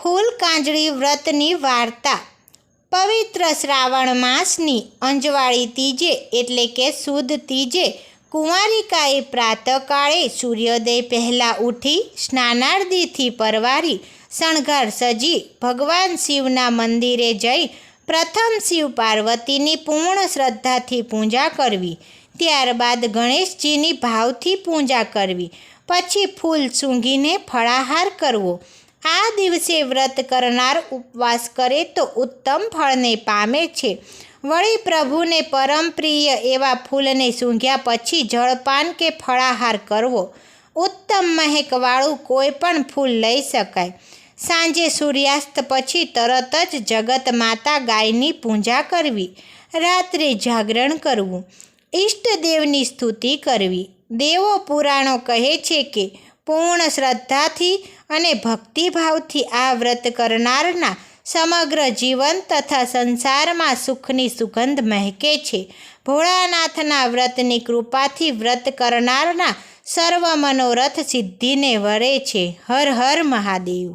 ફૂલ કાંજળી વ્રતની વાર્તા. પવિત્ર શ્રાવણ માસની અંજવાળી તીજે એટલે કે સુદ તીજે કુંવારિકાએ પ્રાતકાળે સૂર્યોદય પહેલાં ઉઠી સ્નાનાર્દીથી પરવારી શણગાર સજી ભગવાન શિવના મંદિરે જઈ પ્રથમ શિવ પાર્વતીની પૂર્ણ શ્રદ્ધાથી પૂજા કરવી. ત્યારબાદ ગણેશજીની ભાવથી પૂજા કરવી. પછી ફૂલ સૂંઘીને ફળાહાર કરવો. આ દિવસે વ્રત કરનાર ઉપવાસ કરે તો ઉત્તમ ફળને પામે છે. વળી પ્રભુને પરમ પ્રિય એવા ફૂલને સૂંઘ્યા પછી જળપાન કે ફળાહાર કરવો. ઉત્તમ મહેકવાળું કોઈ પણ ફૂલ લઈ શકાય. સાંજે સૂર્યાસ્ત પછી તરત જ જગત માતા ગાયની પૂજા કરવી. રાત્રે જાગરણ કરવું. ઈષ્ટદેવની સ્તુતિ કરવી. દેવો પુરાણો કહે છે કે પૂર્ણ શ્રદ્ધાથી અને ભક્તિભાવથી આ વ્રત કરનારના સમગ્ર જીવન તથા સંસારમાં સુખની સુગંધ મહેકે છે. ભોળાનાથના વ્રતની કૃપાથી વ્રત કરનારના સર્વ મનોરથ સિદ્ધિને વરે છે. હર હર મહાદેવ.